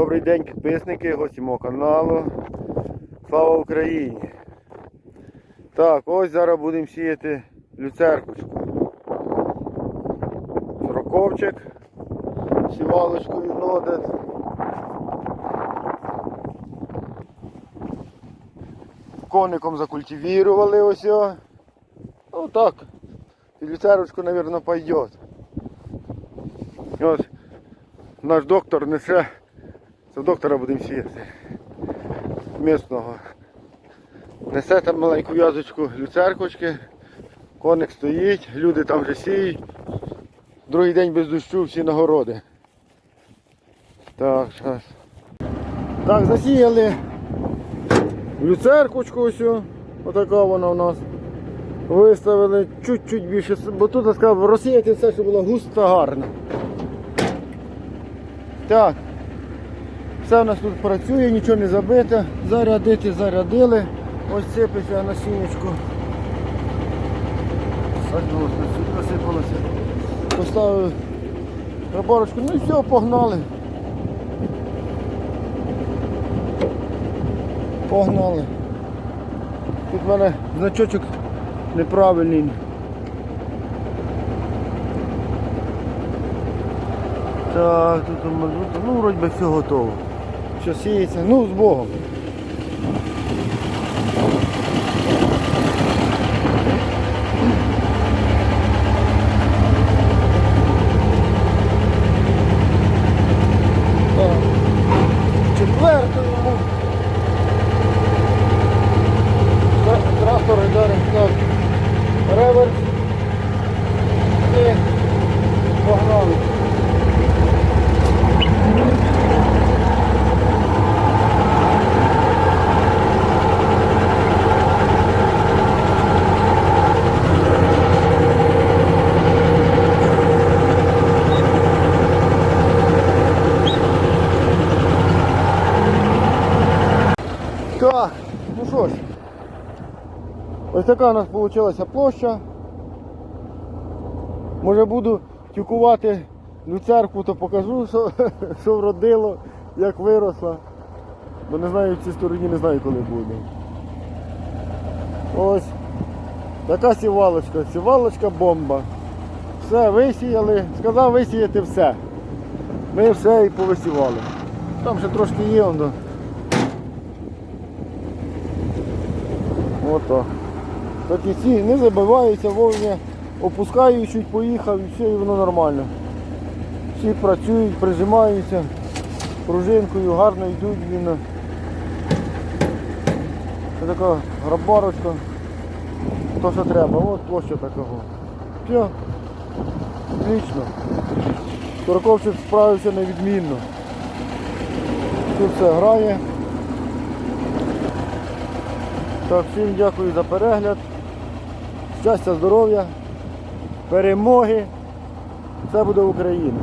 Добрий день, підписники, гості мого каналу. Слава Україні! Так, ось зараз будемо сіяти люцеркочку. Сороковчик, сівалочкою нодет. Коником закультивірували ось його. Ну так, і люцерочку, мабуть, пойдет. Ось наш доктор несе, це в доктора будемо сіяти. Місного. Несе там маленьку в'язочку люцеркочки, коник стоїть, люди там вже сіють. Другий день без дощу всі нагороди. Так, зараз. Так, засіяли люцеркочку ось. Отака вона у нас. Виставили чуть-чуть більше, бо тут я сказав, розсіяти все, щоб було густо гарно. Так. Все в нас тут працює, нічого не забите. Зарядити, зарядили. Ось сипеться на сінечку. Садилось, насипалося. Поставив рабарочку, ну і все, погнали. Погнали. Тут в мене значочок неправильний. Так, тут у тут, ну вроді би все готово. Все сіється, ну з Богом. Так. Четвертому. Тра- Трактор йде так. Реверс. І погнали. Так, ну що ж, ось така у нас вийшла площа. Може буду тюкувати люцерку, то покажу, що, що вродило, як виросла. Бо не знаю в цій стороні, не знаю коли буде. Ось така сівалочка, сівалочка бомба. Все, висіяли, сказав висіяти все. Ми все і повисівали. Там ще трошки є, воно. Ото. Такі ці не забиваються, вовня опускаю, чуть поїхав і все, і воно нормально. Всі працюють, прижимаються пружинкою, гарно йдуть він. Це така грабарочка. То що треба, от площа такого. Все. Отлично. Сороковчик справився невідмінно. Тут все грає. Так, всім дякую за перегляд. Щастя, здоров'я, перемоги. Все буде Україна.